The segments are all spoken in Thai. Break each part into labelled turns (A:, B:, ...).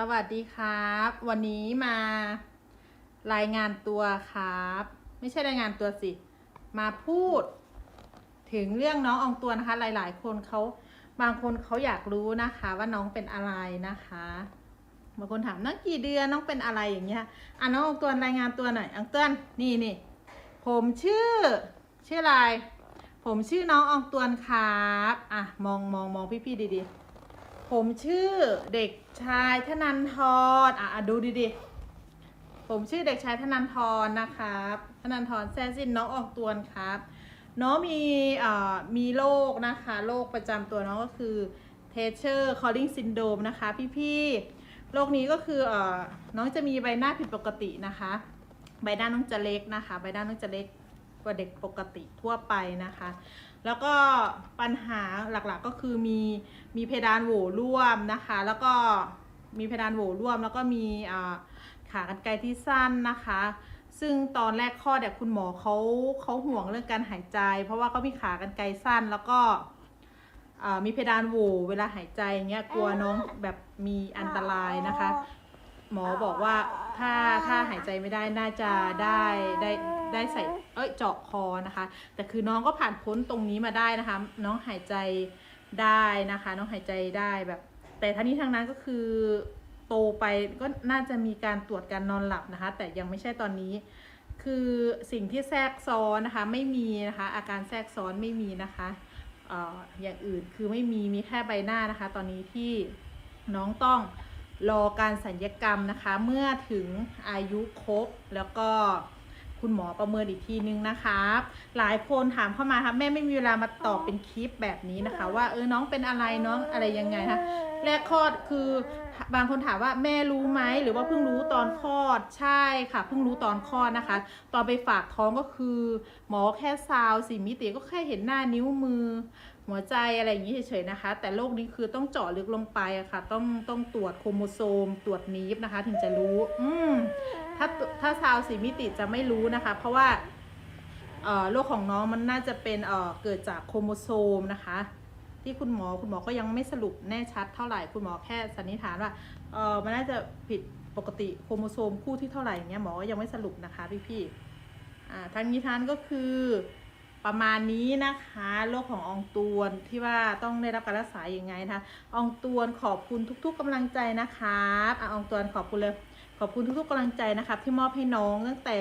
A: สวัสดีครับ วันนี้มารายงานตัวครับ ไม่ใช่รายงานตัวสิ มาพูด ถึงเรื่องน้องอองตัวนะคะ หลาย ๆ คนเขาบางคนเขาอยากรู้นะคะ ว่าน้องเป็นอะไรนะคะบางคนถามน้องกี่เดือนน้องเป็นอะไรอย่างเงี้ยอะน้องอองตัวรายงานตัวหน่อยอองตัวนี่นี่ผมชื่อ ชื่ออะไร ผมชื่อน้องอองตวนครับ อะ มองมองมองพี่ๆดีๆ ผมชื่อเด็กชายธนันทรอะอะดูดีๆ ผมชื่อเด็กชายธนันทรนะครับ ธนันทรแซ่ซินน้องออกตัวนครับ น้องมีเอ่อมีโรคนะคะโรคประจำตัวน้องก็คือ t e a c h e r Calling Syndrome นะคะ พี่ๆโรคนี้ก็คือเอ่อน้องจะมีใบหน้าผิดปกตินะคะ ใบหน้าน้องจะเล็กนะคะ ใบหน้าน้องจะเล็กกว่าเด็กปกติทั่วไปนะคะ แล้วก็ปัญหาหลักๆก็คือมีมีเพดานโหวร่วมนะคะ แล้วก็มีเพดานโหวร่วม แล้วก็มีอ่าขากรรไกรที่สั้นนะคะ ซึ่งตอนแรกข้อดเนี่ยคุณหมอเขาเขาห่วงเรื่องการหายใจ เพราะว่าเขามีขากรรไกรสั้นแล้วก็อ่ามีเพดานโหวเวลาหายใจอย่างเงี้ยกลัวน้องแบบมีอันตรายนะคะ หมอบอกว่าถ้าถ้าหายใจไม่ได้น่าจะได้ได้ ได้ใส่เอ้ยเจาะคอนะคะ แต่คือน้องก็ผ่านพ้นตรงนี้มาได้นะคะ น้องหายใจได้นะคะ น้องหายใจได้แบบ แต่ทั้งนี้ทั้งนั้นก็คือโตไปก็น่าจะมีการตรวจการนอนหลับนะคะ แต่ยังไม่ใช่ตอนนี้ คือสิ่งที่แทรกซ้อนนะคะ ไม่มีนะคะ อาการแทรกซ้อนไม่มีนะคะออย่างอื่นคือไม่มีมีแค่ใบหน้านะคะ ตอนนี้ที่น้องต้องรอการสัญญกรรมนะคะ เมื่อถึงอายุครบแล้วก็ คุณหมอประเมินอีกทีนึงนะคะหลายคนถามเข้ามาค่ะแม่ไม่มีเวลามาตอบเป็นคลิปแบบนี้นะคะ ว่าเออน้องเป็นอะไรน้องอะไรยังไงคะแรกคลอดคือบางคนถามว่าแม่รู้ไหมหรือว่าเพิ่งรู้ตอนคลอดใช่ค่ะ เพิ่งรู้ตอนคลอดนะคะ ตอนไปฝากท้องก็คือ หมอแค่ซาวสี่มิติก็แค่เห็นหน้านิ้วมือ หัวใจอะไรอย่างนี้เฉยๆนะคะ แต่โรคนี้คือต้องเจาะลึกลงไปอะค่ะ ต้องต้องตรวจโครโมโซม ตรวจนีฟนะคะ ถึงจะรู้ อืมถ้าถ้าซาวสีมิติจะไม่รู้นะคะ เพราะว่าโรคของน้องมันน่าจะเป็นเกิดจากโครโมโซมนะคะ ที่คุณหมอคุณหมอก็ยังไม่สรุปแน่ชัดเท่าไหร่คุณหมอแค่สันนิษฐานว่าเออมันน่าจะผิดปกติโครโมโซมคู่ที่เท่าไหร่เนี้ยหมอก็ยังไม่สรุปนะคะพี่ๆอ่าทั้งนี้ทั้งก็คือประมาณนี้นะคะโรคขององตวนที่ว่าต้องได้รับการรักษาอย่างไงนะคะองตวนขอบคุณทุก ๆกำลังใจนะครับอะอองตวนขอบคุณเลย ขอบคุณทุกๆกำลังใจนะครับที่มอบให้น้องตั้งแต่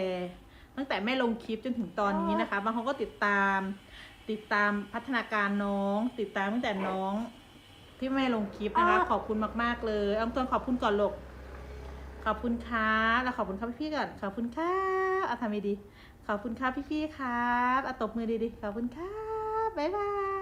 A: ตั้งแต่แม่ลงคลิปจนถึงตอนนี้นะคะ บางคนก็ติดตาม ติดตามพัฒนาการน้อง ติดตามตั้งแต่น้อง ที่แม่ลงคลิปนะคะ ขอบคุณมากๆเลยอองตวนขอบคุณก่อนลูกขอบคุณค่ะแล้วขอบคุณครับพี่ๆก่อนขอบคุณค่ะเอาทำดีๆขอบคุณครับพี่ๆครับเอาตบมือดีๆขอบคุณครับบ๊ายบาย